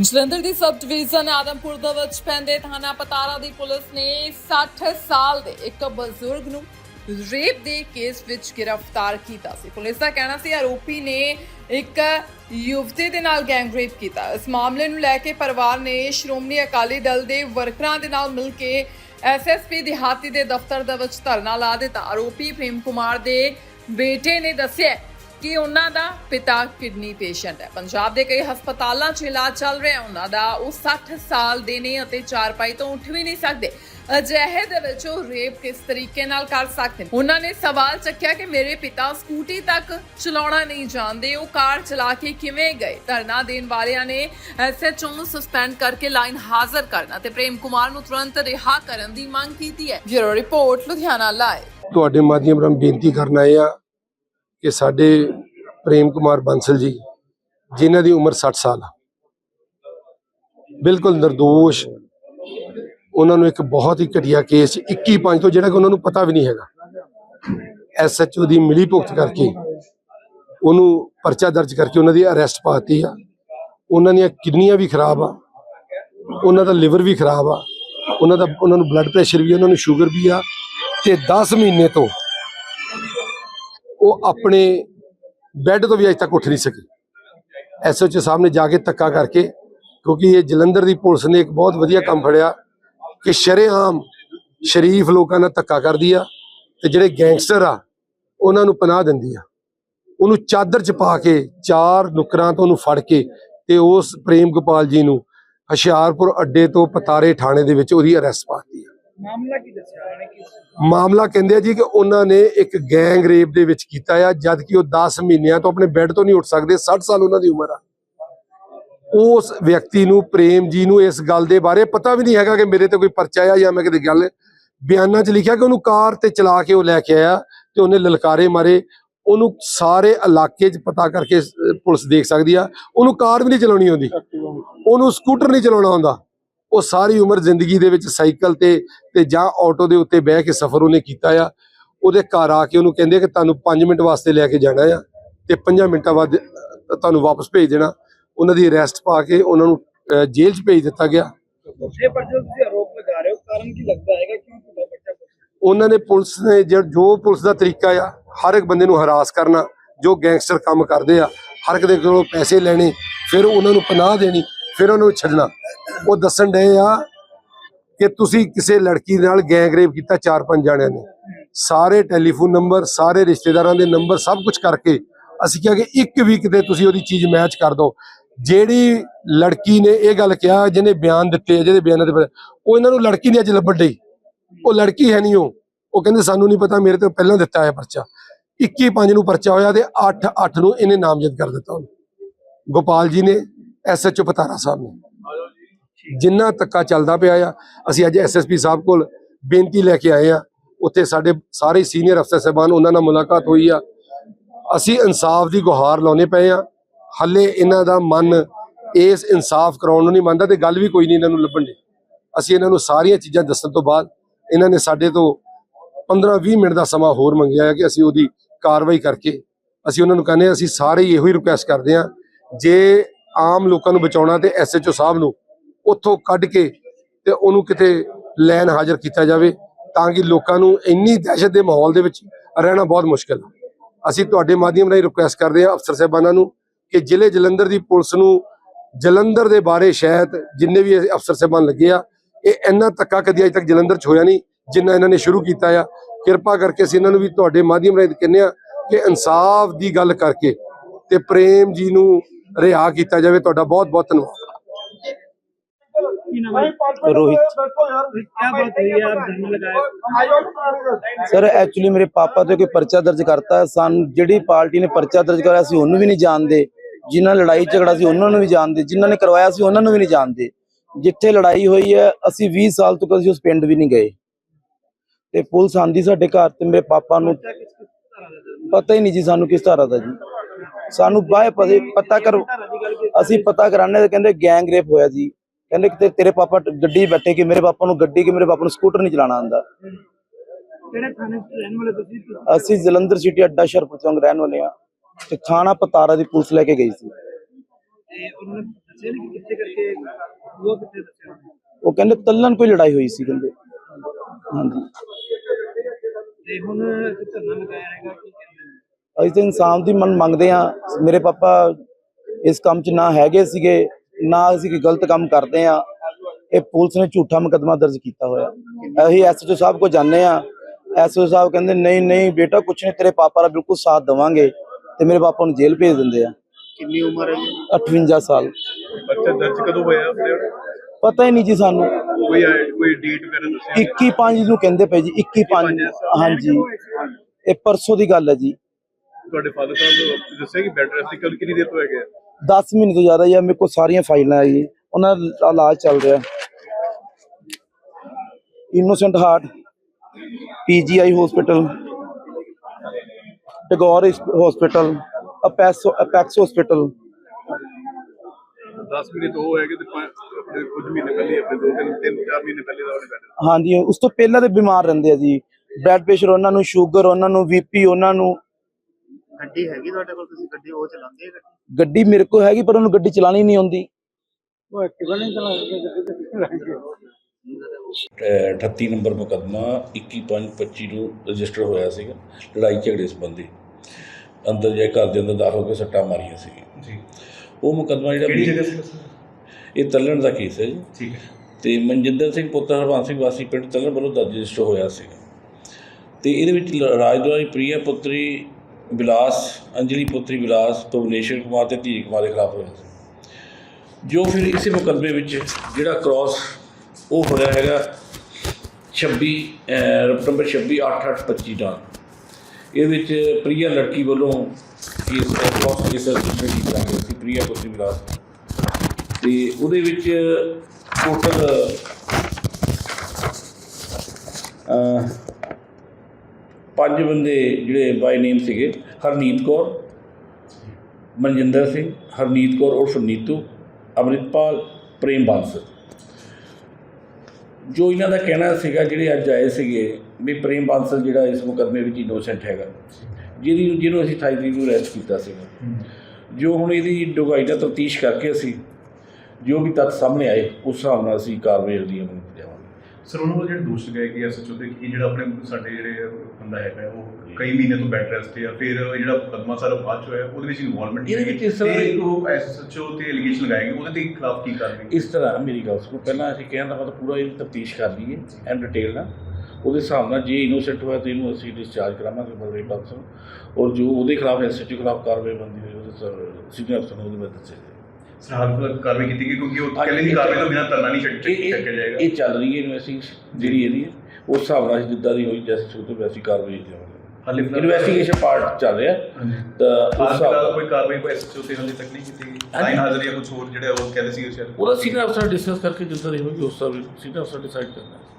ਜਲੰਧਰ ਦੀ sub division Adampur ਦੇ ਵਿੱਚ ਪੈਂਦੇ ਥਾਣਾ ਪਤਾਰਾ ਦੀ ਪੁਲਿਸ ਨੇ 60 ਸਾਲ ਦੇ ਇੱਕ ਬਜ਼ੁਰਗ ਨੂੰ ਰੇਪ ਦੇ ਕੇਸ ਵਿੱਚ ਗ੍ਰਿਫਤਾਰ ਕੀਤਾ ਸੀ। ਪੁਲਿਸ ਦਾ ਕਹਿਣਾ ਸੀ, ਆਰੋਪੀ ਨੇ ਇੱਕ ਯੁਵਤੀ ਦੇ ਨਾਲ ਗੈਂਗ ਰੇਪ ਕੀਤਾ। ਇਸ ਮਾਮਲੇ ਨੂੰ ਲੈ ਕੇ ਪਰਿਵਾਰ ਨੇ ਸ਼੍ਰੋਮਣੀ ਅਕਾਲੀ ਦਲ ਦੇ ਵਰਕਰਾਂ ਦੇ ਨਾਲ ਮਿਲ ਕੇ ਐਸਐਸਪੀ ਦਿਹਾਤੀ ਦੇ ਦਫ਼ਤਰ ਦੇ ਵਿੱਚ ਧਰਨਾ ਲਾ ਦਿੱਤਾ। ਆਰੋਪੀ ਪ੍ਰੇਮ ਕੁਮਾਰ ਦੇ ਬੇਟੇ ਨੇ ਦੱਸਿਆ ਕਿ ਉਹਨਾਂ ਦਾ ਪਿਤਾ ਕਿਡਨੀ ਪੇਸ਼ੈਂਟ ਹੈ। ਪੰਜਾਬ ਦੇ ਕਈ ਹਸਪਤਾਲਾਂ 'ਚ ਇਲਾਜ ਚੱਲ ਰਿਹਾ ਉਹਨਾਂ ਦਾ ਉਹ 60 ਸਾਲ ਦੇ ਨੇ ਅਤੇ ਚਾਰਪਾਈ ਤੋਂ ਉੱਠ ਵੀ ਨਹੀਂ ਸਕਦੇ। ਅਜਿਹੇ ਦੇ ਵਿੱਚ ਉਹ ਰੇਪ ਕਿਸ ਤਰੀਕੇ ਨਾਲ ਕਰ ਸਕਦੇ ਨੇ? ਉਹਨਾਂ ਨੇ ਸਵਾਲ ਚੱਕਿਆ ਕਿ ਮੇਰੇ ਪਿਤਾ ਸਕੂਟੀ ਤੱਕ ਚਲਾਉਣਾ ਨਹੀਂ ਜਾਣਦੇ। ਉਹ ਕਾਰ ਚਲਾ ਕੇ ਕਿਵੇਂ ਗਏ? ਧਰਨਾ ਦੇਣ ਵਾਲਿਆਂ ਨੇ ਐਸਐਚਓ ਨੂੰ ਸਸਪੈਂਡ ਕਰਕੇ ਲਾਈਨ ਹਾਜ਼ਰ ਕਰਨਾ ਤੇ ਪ੍ਰੇਮ ਕੁਮਾਰ ਨੂੰ ਤੁਰੰਤ ਰਿਹਾ ਕਰਨ ਦੀ ਮੰਗ ਕੀਤੀ ਹੈ। ਬਿਊਰੋ ਰਿਪੋਰਟ, ਲੁਧਿਆਣਾ ਲਾਈਵ ਤੁਹਾਡੇ ਮਾਧਿਅਮ ਰਾਹੀਂ ਬੇਨਤੀ ਕਰਨ ਆਏ ਕਿ ਸਾਡੇ ਪ੍ਰੇਮ ਕੁਮਾਰ ਬੰਸਲ ਜੀ ਜਿਨ੍ਹਾਂ ਦੀ ਉਮਰ 60 ਸਾਲ ਆ। ਬਿਲਕੁਲ નિર્ਦੋਸ਼ ਉਹਨਾਂ ਨੂੰ ਇੱਕ ਬਹੁਤ ਹੀ ਘਟੀਆ ਕੇਸ 21 ਪੰਜ ਤੋਂ ਜਿਹੜਾ ਕਿ ਉਹਨਾਂ ਨੂੰ ਪਤਾ ਵੀ ਨਹੀਂ ਹੈਗਾ। ਐਸਐਚਓ ਦੀ ਮਿਲੀ ਭੁਗਤ ਕਰਕੇ ਉਹਨੂੰ ਪਰਚਾ ਦਰਜ ਕਰਕੇ ਉਹਨਾਂ ਦੀ ਅਰੈਸਟ ਪਾਤੀ ਆ। ਉਹਨਾਂ ਦੀਆਂ ਕਿਡਨੀਆਂ ਵੀ ਖਰਾਬ ਆ। ਉਹਨਾਂ ਦਾ ਲਿਵਰ ਵੀ ਖਰਾਬ ਆ। ਉਹਨਾਂ ਦਾ ਉਹਨਾਂ ਨੂੰ ਬਲੱਡ ਪ੍ਰੈਸ਼ਰ ਵੀ ਆ, ਉਹਨਾਂ ਨੂੰ ਸ਼ੂਗਰ ਵੀ ਆ। ਤੇ 10 ਮਹੀਨੇ ਤੋਂ ਉਹ ਆਪਣੇ ਬੈੱਡ ਤੋਂ ਵੀ ਅਜੇ ਤੱਕ ਉੱਠ ਨਹੀਂ ਸਕੀ। ਸਕੇ ਸਾਹਿਬ ਨੇ ਜਾ ਕੇ ਧੱਕਾ ਕਰਕੇ, ਕਿਉਂਕਿ ਇਹ ਜਲੰਧਰ ਦੀ ਪੁਲਿਸ ਨੇ ਇੱਕ ਬਹੁਤ ਵਧੀਆ ਕੰਮ ਫੜਿਆ ਕਿ ਸ਼ਰੇਆਮ ਸ਼ਰੀਫ ਲੋਕਾਂ ਨਾਲ ਧੱਕਾ ਕਰਦੀ ਆ ਤੇ ਜਿਹੜੇ ਗੈਂਗਸਟਰ ਆ, ਉਹਨਾਂ ਨੂੰ ਪਨਾਹ ਦਿੰਦੀ ਆ। ਉਹਨੂੰ ਚਾਦਰ ਚ ਪਾ ਕੇ, ਚਾਰ ਨੁਕਰਾਂ ਤੋਂ ਉਹਨੂੰ ਫੜ ਕੇ ਤੇ ਉਸ ਪ੍ਰੇਮ ਗੋਪਾਲ ਜੀ ਨੂੰ ਹੁਸ਼ਿਆਰਪੁਰ ਅੱਡੇ ਤੋਂ ਪਤਾਰੇ ਥਾਣੇ ਦੇ ਵਿੱਚ ਉਹਦੀ ਅਰੈਸਟ ਪਾਤੀ ਆ ਮਾਮਲਾ ਕੀ ਦੱਸਿਆ ਉਹਨੇ ਕੀ ਮਾਮਲਾ ਕਹਿੰਦੇ ਆ ਜੀ ਕਿ ਉਹਨਾਂ ਨੇ ਇੱਕ ਗੈਂਗ ਰੇਪ ਦੇ ਵਿੱਚ ਕੀਤਾ ਆ, ਜਦ ਕਿ ਉਹ 10 ਮਹੀਨਿਆਂ ਤੋਂ ਆਪਣੇ ਬੈੱਡ ਤੋਂ ਨਹੀਂ ਉੱਠ ਸਕਦੇ 60 ਸਾਲ ਉਹਨਾਂ ਦੀ ਉਮਰ ਆ। ਉਸ ਵਿਅਕਤੀ ਨੂੰ, ਪ੍ਰੇਮ ਜੀ ਨੂੰ ਇਸ ਗੱਲ ਦੇ ਬਾਰੇ ਪਤਾ ਵੀ ਨਹੀਂ ਹੈਗਾ ਕਿ ਮੇਰੇ ਤੇ ਕੋਈ ਪਰਚਾ ਆ ਜਾਂ ਮੈਂ ਕਿਤੇ ਗੱਲ ਬਿਆਨਾਂ 'ਚ ਲਿਖਿਆ ਕਿ ਉਹਨੂੰ ਕਾਰ ਤੇ ਚਲਾ ਕੇ ਉਹ ਲੈ ਕੇ ਆਇਆ ਤੇ ਉਹਨੇ ਲਲਕਾਰੇ ਮਾਰੇ। ਉਹਨੂੰ ਸਾਰੇ ਇਲਾਕੇ 'ਚ ਪਤਾ ਕਰਕੇ ਪੁਲਿਸ ਦੇਖ ਸਕਦੀ ਆ। ਉਹਨੂੰ ਕਾਰ ਵੀ ਨਹੀਂ ਚਲਾਉਣੀ ਆਉਂਦੀ। ਉਹਨੂੰ ਸਕੂਟਰ ਨਹੀਂ ਚਲਾਉਣਾ ਆਉਂਦਾ। ਉਹ ਸਾਰੀ ਉਮਰ ਜ਼ਿੰਦਗੀ ਦੇ ਵਿੱਚ ਸਾਈਕਲ ਤੇ ਤੇ ਜਾਂ ਆਟੋ ਦੇ ਉੱਤੇ ਬਹਿ ਕੇ ਸਫ਼ਰ ਉਹਨੇ ਕੀਤਾ ਆ। ਉਹਦੇ ਘਰ ਆ ਕੇ ਉਹਨੂੰ ਕਹਿੰਦੇ ਕਿ ਤੁਹਾਨੂੰ 5 ਮਿੰਟ ਵਾਸਤੇ ਲੈ ਕੇ ਜਾਣਾ ਆ ਤੇ 5 ਮਿੰਟਾਂ ਬਾਅਦ ਤੁਹਾਨੂੰ ਵਾਪਸ ਭੇਜ ਦੇਣਾ। ਉਹਨਾਂ ਦੀ ਅਰੈਸਟ ਪਾ ਕੇ ਉਹਨਾਂ ਨੂੰ ਜੇਲ੍ਹ 'ਚ ਭੇਜ ਦਿੱਤਾ ਗਿਆ। ਇਹ ਪਰ ਜੋ ਤੁਸੀਂ ਆਰੋਪ ਲਗਾ ਰਹੇ ਹੋ। ਕਾਰਨ ਕੀ ਲੱਗਦਾ ਹੈਗਾ? ਕਿਉਂ ਤੁਹਾਡਾ ਬੱਚਾ ਉਹਨਾਂ ਨੇ ਪੁਲਿਸ ਨੇ ਜੋ ਪੁਲਿਸ ਦਾ ਤਰੀਕਾ ਆ ਹਰ ਇੱਕ ਬੰਦੇ ਨੂੰ ਹਰਾਸ ਕਰਨਾ ਜੋ ਗੈਂਗਸਟਰ ਕੰਮ ਕਰਦੇ ਆ ਹਰ ਇੱਕ ਦੇ ਕੋਲੋਂ ਪੈਸੇ ਲੈਣੇ ਫਿਰ ਉਹਨਾਂ ਨੂੰ ਪਨਾਹ ਦੇਣੀ। ਫਿਰ ਉਹਨੂੰ ਛੱਡਣਾ। ਉਹ ਦੱਸਣ ਡਏ ਆ ਕਿ ਤੁਸੀਂ ਕਿਸੇ ਲੜਕੀ ਨਾਲ ਗੈਂਗਰੇਪ ਕੀਤਾ ਚਾਰ ਪੰਜ ਜਾਣਿਆਂ ਨੇ। ਸਾਰੇ ਟੈਲੀਫੋਨ ਨੰਬਰ ਸਾਰੇ ਰਿਸ਼ਤੇਦਾਰਾਂ ਦੇ ਨੰਬਰ ਸਭ ਕੁਝ ਕਰਕੇ ਅਸੀਂ ਕਿਹਾ ਕਿ ਇੱਕ ਵੀਕ ਤੇ ਤੁਸੀਂ ਉਹਦੀ ਚੀਜ਼ ਮੈਚ ਕਰ ਦਿਓ। ਜਿਹੜੀ ਲੜਕੀ ਨੇ ਇਹ ਗੱਲ ਕਿਹਾ ਜਿਹਨੇ ਬਿਆਨ ਦਿੱਤੇ ਆ, ਜਿਹਦੇ ਬਿਆਨਾਂ ਦੇ ਉਹ ਇਹਨਾਂ ਨੂੰ ਲੜਕੀ ਨਹੀਂ ਅੱਜ ਲੱਭਣ ਡਈ। ਉਹ ਲੜਕੀ ਹੈ ਨਹੀਂ ਉਹ। ਉਹ ਕਹਿੰਦੇ ਸਾਨੂੰ ਨਹੀਂ ਪਤਾ ਮੇਰੇ ਤੋਂ ਪਹਿਲਾਂ ਦਿੱਤਾ ਹੈ ਪਰਚਾ। 21 5 ਨੂੰ ਪਰਚਾ ਹੋਇਆ ਤੇ 8 8 ਨੂੰ ਇਹਨੇ ਨਾਮਜ਼ਦ ਕਰ ਦਿੱਤਾ ਉਹਨੂੰ। ਗੋਪਾਲ ਜੀ ਨੇ ਐਸਐਚਓ ਪਤਾਰਾ ਸਾਹਿਬ ਨੇ। ਜਿੰਨਾ ਤੱਕਾ ਚੱਲਦਾ ਪਿਆ ਆ ਅਸੀਂ ਅੱਜ ਐਸਐਸਪੀ ਸਾਹਿਬ ਕੋਲ ਬੇਨਤੀ ਲੈ ਕੇ ਆਏ ਆ। ਉੱਥੇ ਸਾਡੇ ਸਾਰੇ ਸੀਨੀਅਰ ਅਫਸਰ ਸਾਹਿਬਾਨ ਉਹਨਾਂ ਨਾਲ ਮੁਲਾਕਾਤ ਹੋਈ ਆ। ਅਸੀਂ ਇਨਸਾਫ ਦੀ ਗੁਹਾਰ ਲਾਉਣੇ ਪਏ ਆ। ਹੱਲੇ ਇਹਨਾਂ ਦਾ ਮਨ ਇਸ ਇਨਸਾਫ ਕਰਾਉਣ ਨੂੰ ਨਹੀਂ ਮੰਨਦਾ ਤੇ ਗੱਲ ਵੀ ਕੋਈ ਨਹੀਂ ਇਹਨਾਂ ਨੂੰ ਲੱਭਣ ਦੀ। ਅਸੀਂ ਇਹਨਾਂ ਨੂੰ ਸਾਰੀਆਂ ਚੀਜ਼ਾਂ ਦੱਸਣ ਤੋਂ ਬਾਅਦ ਇਹਨਾਂ ਨੇ ਸਾਡੇ ਤੋਂ 15-20 ਮਿੰਟ ਦਾ ਸਮਾਂ ਹੋਰ ਮੰਗਿਆ ਹੈ ਕਿ ਅਸੀਂ ਉਹਦੀ ਕਾਰਵਾਈ ਕਰਕੇ ਅਸੀਂ ਉਹਨਾਂ ਨੂੰ ਕਹਿੰਦੇ ਅਸੀਂ ਸਾਰੇ ਹੀ ਇਹੋ ਹੀ ਰਿਕੁਐਸਟ ਕਰਦੇ ਹਾਂ। ਜੇ ਆਮ ਲੋਕਾਂ ਨੂੰ ਬਚਾਉਣਾ ਤੇ ਐਸਐਚਓ ਸਾਹਿਬ ਨੂੰ ਉੱਥੋਂ ਕੱਢ ਕੇ ਤੇ ਉਹਨੂੰ ਕਿਤੇ ਲੈਣ ਹਾਜ਼ਰ ਕੀਤਾ ਜਾਵੇ, ਤਾਂ ਕਿ ਲੋਕਾਂ ਨੂੰ ਇੰਨੀ ਦਹਿਸ਼ਤ ਦੇ ਮਾਹੌਲ ਦੇ ਵਿੱਚ ਰਹਿਣਾ ਬਹੁਤ ਮੁਸ਼ਕਲ ਹੈ। ਅਸੀਂ ਤੁਹਾਡੇ ਮਾਧਿਅਮ ਰਾਹੀਂ ਰਿਕੁਐਸਟ ਕਰਦੇ ਹਾਂ ਅਫਸਰ ਸਾਹਿਬਾਨਾਂ ਨੂੰ ਕਿ ਜ਼ਿਲ੍ਹੇ ਜਲੰਧਰ ਦੀ ਪੁਲਿਸ ਨੂੰ ਜਲੰਧਰ ਦੇ ਬਾਰੇ ਸ਼ਾਇਦ ਜਿੰਨੇ ਵੀ ਅਫਸਰ ਸਾਹਿਬਾਨ ਲੱਗੇ ਆ, ਇਹ ਇੰਨਾ ਧੱਕਾ ਕਦੀ ਅਜੇ ਤੱਕ ਜਲੰਧਰ 'ਚ ਹੋਇਆ ਨਹੀਂ, ਜਿੰਨਾ ਇਹਨਾਂ ਨੇ ਸ਼ੁਰੂ ਕੀਤਾ ਆ। ਕਿਰਪਾ ਕਰਕੇ ਅਸੀਂ ਇਹਨਾਂ ਨੂੰ ਵੀ ਤੁਹਾਡੇ ਮਾਧਿਅਮ ਰਾਹੀਂ ਕਹਿੰਦੇ ਆ ਕਿ ਇਨਸਾਫ ਦੀ ਗੱਲ ਕਰਕੇ ਤੇ ਪ੍ਰੇਮ ਜੀ ਨੂੰ ਰਿਹਾ ਕੀਤਾ ਜਾਵੇ ਤੁਹਾਡਾ ਬਹੁਤ ਬਹੁਤ ਧੰਨਵਾਦ। ਰੋਹਿਤ। ਸਰ ਐਕਚੁਅਲੀ ਮੇਰੇ ਪਾਪਾ ਤੇ ਕੋਈ ਪਰਚਾ ਦਰਜ ਕਰਤਾ ਸਾਨੂੰ ਜਿਹੜੀ ਪਾਰਟੀ ਨੇ ਪਰਚਾ ਦਰਜ ਕਰਾਇਆ ਸੀ ਉਹਨੂੰ ਵੀ ਨਹੀਂ ਜਾਣਦੇ। ਜਿਨ੍ਹਾਂ ਲੜਾਈ ਝਗੜਾ ਸੀ ਉਹਨਾਂ ਨੂੰ ਵੀ ਜਾਣਦੇ। ਜਿਨ੍ਹਾਂ ਨੇ ਕਰਵਾਇਆ ਸੀ ਉਹਨਾਂ ਨੂੰ ਵੀ ਨਹੀਂ ਜਾਣਦੇ। ਜਿੱਥੇ ਲੜਾਈ ਹੋਈ ਹੈ ਅਸੀਂ 20 ਸਾਲ ਤੋਂ ਕਦੇ ਉਸ ਪਿੰਡ ਵੀ ਨਹੀਂ ਗਏ। ਤੇ ਪੁਲਿਸ ਆਂਦੀ ਸਾਡੇ ਘਰ ਤੇ ਮੇਰੇ ਪਾਪਾ ਨੂੰ। ਪਤਾ ਹੀ ਨਹੀਂ ਜੀ ਸਾਨੂੰ ਕਿਸ ਤਰ੍ਹਾਂ ਦਾ ਜੀ। ਸਾਨੂੰ ਬਾਹਰ ਪਤਾ ਪਤਾ ਕਰ ਅਸੀਂ ਪਤਾ ਕਰਾਣੇ ਤੇ ਕਹਿੰਦੇ ਗੈਂਗ ਰੇਪ ਹੋਇਆ ਜੀ। ਕਹਿੰਦੇ ਕਿ ਤੇਰੇ ਪਾਪਾ ਗੱਡੀ ਬੈਠੇ ਕਿ ਮੇਰੇ ਪਾਪਾ ਨੂੰ ਗੱਡੀ ਕਿ ਮੇਰੇ ਪਾਪਾ ਨੂੰ ਸਕੂਟਰ ਨਹੀਂ ਚਲਾਉਣਾ ਆਉਂਦਾ। ਅਸੀਂ ਜਲੰਧਰ ਸਿਟੀ ਅੱਡਾ ਸ਼ਰਪੁਰ ਚੌਂਕ ਰਹਿਣ ਵਾਲੇ ਆ ਤੇ ਥਾਣਾ ਪਤਾਰਾ ਦੀ ਪੁਲਿਸ ਲੈ ਕੇ ਗਈ ਸੀ। ਉਹ ਕਹਿੰਦੇ ਤੱਲਣ ਕੋਈ ਲੜਾਈ ਹੋਈ ਸੀ ਕਹਿੰਦੇ। ਹਾਂਜੀ। ਤੇ ਹੁਣ ਧਰਨਾ ਲਗਾਇਆ ਹੈਗਾ ਕੀ ਅਸੀਂ ਤਾਂ ਇਨਸਾਫ ਦੀ ਮੰਗ ਮੰਗਦੇ ਆ ਮੇਰੇ ਪਾਪਾ ਇਸ ਕੰਮ 'ਚ ਨਾ ਹੈਗੇ ਸੀਗੇ ਨਾ ਅਸੀਂ ਕੋਈ ਗਲਤ ਕੰਮ ਕਰਦੇ ਆ ਇਹ ਪੁਲਿਸ ਨੇ ਝੂਠਾ ਮੁਕੱਦਮਾ ਦਰਜ ਕੀਤਾ ਹੋਇਆ। ਅਸੀਂ ਐਸਐਚਓ ਸਾਹਿਬ ਕੋ ਜਾਂਦੇ ਆ ਐਸਐਚਓ ਸਾਹਿਬ ਕਹਿੰਦੇ ਨਹੀਂ ਨਹੀਂ ਬੇਟਾ ਕੁਛ ਨਹੀਂ ਤੇਰੇ ਪਾਪਾ ਦਾ ਬਿਲਕੁਲ ਸਾਥ ਦੇਵਾਂਗੇ ਤੇ ਮੇਰੇ ਪਾਪਾ ਨੂੰ ਜੇਲ੍ਹ ਭੇਜ ਦਿੰਦੇ ਆ। ਕਿੰਨੀ ਉਮਰ ਹੈ ਜੀ? 58 ਸਾਲ। ਬੱਚਾ ਦਰਜ ਕਦੋਂ ਹੋਇਆ ਆਪਣੇ ਪਤਾ ਹੀ ਨਹੀਂ ਜੀ ਸਾਨੂੰ। ਕੋਈ ਆਏ- ਕੋਈ ਡੇਟ ਵਗੈਰਾ ਦੱਸਿਆ? 21 5 ਨੂੰ ਕਹਿੰਦੇ ਪਏ ਜੀ 21 5 ਹਾਂਜੀ। ਇਹ ਪਰਸੋਂ ਦੀ ਗੱਲ ਹੈ ਜੀ। ਤੁਹਾਡੇ ਫਾਦਰ ਸਾਹਿਬ ਨੇ ਦੱਸਿਆ ਕਿ ਬੈਡ ਰੈਸਟ ਕੱਲ ਕਿੰਨੀ ਦੇਰ ਤੋਂ ਹੈਗੇ ਆ? 10 ਮਹੀਨੇ ਤੋਂ ਜ਼ਿਆਦਾ ਜਾਂ ਮੇਰੇ ਕੋਲ ਸਾਰੀਆਂ ਫਾਈਲਾਂ ਜੀ। ਉਹਨਾਂ ਦਾ ਇਲਾਜ ਚੱਲ ਰਿਹਾ। Innocent Heart PGI hospital Tagore hospital Apex Apex hospital 10 ਮਹੀਨੇ ਤੋਂ ਹੈਗੇ ਤੇ ਕੁਝ ਮਹੀਨੇ ਪਹਿਲੇ ਆਪਣੇ ਦੋ ਤਿੰਨ ਤਿੰਨ ਚਾਰ ਮਹੀਨੇ ਪਹਿਲੇ ਦਾ ਉਹਨੇ ਬੈਡ ਹਾਂਜੀ ਉਸ ਤੋਂ ਪਹਿਲਾਂ ਦੇ ਬਿਮਾਰ ਰਹਿੰਦੇ ਆ ਜੀ। ਬਲੱਡ ਪ੍ਰੈਸ਼ਰ ਉਹਨਾਂ ਨੂੰ ਸ਼ੂਗਰ ਉਹਨਾਂ ਨੂੰ ਵੀਪੀ ਉਹਨਾਂ ਨੂੰ ਗੱਡੀ ਹੈਗੀ ਤੁਹਾਡੇ ਕੋਲ? ਤੁਸੀਂ ਗੱਡੀ ਉਹ ਚਲਾਉਂਦੇ ਹੈ ਗੱਡੀ? ਗੱਡੀ ਮੇਰੇ ਕੋਲ ਹੈਗੀ ਪਰ ਉਹਨੂੰ ਗੱਡੀ ਚਲਾਣੀ ਨਹੀਂ ਆਉਂਦੀ। ਉਹ ਐਕਟਿਵਾ ਨਹੀਂ ਚਲਾਉਂਦੇ ਗੱਡੀ ਤੇ ਚਲਾਉਂਦੇ। ਅਹ 38 ਨੰਬਰ ਮੁਕੱਦਮਾ 21/5/25 ਨੂੰ ਰਜਿਸਟਰ ਹੋਇਆ ਸੀਗਾ ਲੜਾਈ ਝਗੜੇ ਸੰਬੰਧੀ। ਅੰਦਰ ਜੇ ਘਰ ਦੇ ਅੰਦਰ ਦਾਖਲ ਹੋ ਕੇ ਸੱਟਾਂ ਮਾਰੀਆਂ ਸੀ ਜੀ। ਉਹ ਮੁਕੱਦਮਾ ਜਿਹੜਾ ਕਿਹੜੀ ਵੀ- ਜਗ੍ਹਾ ਸੀ ਇਹ ਤੱਲਣ ਦਾ ਕੇਸ ਹੈ ਜੀ। ਠੀਕ ਹੈ। ਤੇ ਮਨਜਿੰਦਰ ਸਿੰਘ ਪੁੱਤਰ ਹਰਵੰਸ ਸਿੰਘ ਵਾਸੀ ਪਿੰਡ ਤੱਲਣ ਵੱਲੋਂ ਦਰਜ ਰਜਿਸਟਰ ਹੋਇਆ ਸੀਗਾ। ਤੇ ਇਹਦੇ ਵਿੱਚ ਰਾਜਦੁਆਰੀ ਪ੍ਰਿਆ ਪੁੱਤਰੀ ਵਿਲਾਸ ਅੰਜਲੀ ਪੁੱਤਰੀ ਵਿਲਾਸ ਭੁਵਨੇਸ਼ਵਰ ਕੁਮਾਰ ਤੇ ਧੀਰ ਕੁਮਾਰ ਦੇ ਖਿਲਾਫ ਹੋਇਆ ਸੀ। ਜੋ ਫਿਰ ਇਸੇ ਮੁਕੱਦਮੇ ਵਿੱਚ ਜਿਹੜਾ ਕ੍ਰਾਸ ਉਹ ਹੋਇਆ ਹੈਗਾ 26 ਅਹ, ਨਵੰਬਰ 26 8 8 25 ਦਾ ਇਹ ਵਿੱਚ ਪ੍ਰਿਆ ਲੜਕੀ ਵੱਲੋਂ ਇਸ ਕ੍ਰਾਸ ਕੇਸ ਰਜਿਸਟਰ ਕੀਤਾ ਗਿਆ ਸੀ ਪ੍ਰਿਆ ਪੁੱਤਰੀ ਵਿਲਾਸ ਤੇ। ਉਹਦੇ ਵਿੱਚ ਟੋਟਲ ਪੰਜ ਬੰਦੇ ਜਿਹੜੇ ਬਾਈ ਨੇਮ ਸੀਗੇ, ਹਰਨੀਤ ਕੌਰ, ਮਨਜਿੰਦਰ ਸਿੰਘ, ਹਰਨੀਤ ਕੌਰ ਉਰਫ ਨੀਤੂ, ਅੰਮ੍ਰਿਤਪਾਲ ਪ੍ਰੇਮ ਬਾਂਸਲ ਜੋ ਇਹਨਾਂ ਦਾ ਕਹਿਣਾ ਸੀਗਾ, ਜਿਹੜੇ ਅੱਜ ਆਏ ਸੀਗੇ, ਵੀ ਪ੍ਰੇਮ ਬਾਂਸਲ ਜਿਹੜਾ ਇਸ ਮੁਕੱਦਮੇ ਵਿੱਚ ਇਨੋਸੈਂਟ ਹੈਗਾ, ਜਿਹਦੀ ਜਿਹਨੂੰ ਅਸੀਂ 28 ਤਰੀਕ ਨੂੰ ਅਰੈਸਟ ਕੀਤਾ ਸੀਗਾ। ਜੋ ਹੁਣ ਇਹਦੀ ਡੁਗਾਈ ਦਾ ਤਫਤੀਸ਼ ਕਰਕੇ ਅਸੀਂ, ਜੋ ਵੀ ਤੱਥ ਸਾਹਮਣੇ ਆਏ, ਉਸ ਹਿਸਾਬ ਨਾਲ ਅਸੀਂ ਕਾਰਵਾਈ ਜਿਹੜੀ ਅਮਲ ਜਾਵਾਂਗੇ ਸਰ ਉਹਨਾਂ ਵੱਲ ਜਿਹੜੇ ਦੋਸ਼ ਲਗਾਏ ਕਿ ਐਸਐਚਓ ਤੇ ਕਿ ਜਿਹੜਾ ਆਪਣੇ ਸਾਡੇ ਜਿਹੜੇ ਬੰਦਾ ਹੈਗਾ ਉਹ ਕਈ ਮਹੀਨੇ ਤੋਂ ਬੈਡ ਰੈਸਟ ਤੇ ਆ ਫਿਰ ਜਿਹੜਾ ਮੁਕੱਦਮਾ ਸਾਰਾ ਬਾਅਦ ਚ ਹੋਇਆ ਉਹਦੇ ਵਿੱਚ ਇਨਵੋਲਵਮੈਂਟ ਇਹਦੇ ਵਿੱਚ ਇਸ ਤਰ੍ਹਾਂ ਉਹ ਐਸਐਚਓ ਤੇ ਐਲੀਗੇਸ਼ਨ ਲਗਾਏ ਗਏ ਉਹਦੇ ਤੇ ਖਿਲਾਫ ਕੀ ਕਾਰਵਾਈ ਇਸ ਤਰ੍ਹਾਂ ਮੇਰੀ ਗੱਲ ਸੁਣੋ ਪਹਿਲਾਂ ਅਸੀਂ ਕਹਿਣ ਦਾ ਮਤਲਬ ਪੂਰਾ ਇਹਦੀ ਤਫਤੀਸ਼ ਕਰ ਲਈਏ ਐਂਡ ਡਿਟੇਲ ਨਾਲ। ਉਹਦੇ ਹਿਸਾਬ ਨਾਲ ਜੇ ਇਨੋਸੈਂਟ ਹੋਇਆ ਤਾਂ ਇਹਨੂੰ ਅਸੀਂ ਡਿਸਚਾਰਜ ਕਰਾਵਾਂਗੇ ਬਲਵੀਰ ਬਾਂਸਲ ਨੂੰ ਔਰ ਜੋ ਉਹਦੇ ਖਿਲਾਫ ਐਸਐਚਓ ਖਿਲਾਫ ਕਾਰਵਾਈ ਬੰਦੀ ਹੋਈ ਉਹਦੇ ਸੀਨੀਅਰ ਅਫਸਰ ਨੂੰ ਉਹਦੇ ਬਾਰੇ ਦੱਸੇਗਾ ਸਰ ਹਾਲ ਫਿਲਹਾਲ ਕਾਰਵਾਈ ਕੀਤੀ ਗਈ ਕਿਉਂਕਿ ਉਹ ਕਹਿੰਦੇ ਨਹੀਂ ਇਹ ਕਾਰਵਾਈ ਤੋਂ ਬਿਨਾਂ ਧਰਨਾ ਨਹੀਂ ਛੱਡ ਚੱਕਿਆ ਜਾਏਗਾ। ਇਹ ਚੱਲ ਰਹੀ ਹੈ ਇਨਵੈਸਟੀਗੇਸ਼ਨ ਜਿਹੜੀ ਇਹਦੀ ਹੈ ਉਸ ਹਿਸਾਬ ਨਾਲ ਜਿੱਦਾਂ ਦੀ ਹੋਈ ਜੈਸੀ ਸੂਤ ਵੈਸੀ ਕਾਰਵਾਈ ਦੇਵਾਂਗੇ ਹਾਲੇ ਇਨਵੈਸਟੀਗੇਸ਼ਨ ਪਾਰਟ ਚੱਲ ਰਿਹਾ ਤਾਂ ਉਸ ਹਿਸਾਬ ਕੋਈ ਕਾਰਵਾਈ ਕੋਈ ਐਸਐਚਓ ਤੇ ਹਾਲੇ ਤੱਕ ਨਹੀਂ ਕੀਤੀ ਗਈ। ਲਾਈਨ ਹਾਜ਼ਰ ਜਾਂ ਕੁਝ ਹੋਰ ਜਿਹੜਾ ਉਹ ਕਹਿੰਦੇ ਸੀ ਸ਼ਾਇਦ। ਉਹਦਾ ਸੀਨੀਅਰ ਅਫਸਰ ਡਿਸਕਸ ਕਰਕੇ ਜਿੱਦਾਂ ਦੀ ਹੋਗੀ ਉਸ ਹਿਸਾਬ ਨਾਲ ਸੀਨੀਅਰ ਅਫਸਰ ਡਿਸਾਈਡ ਕਰਨਾ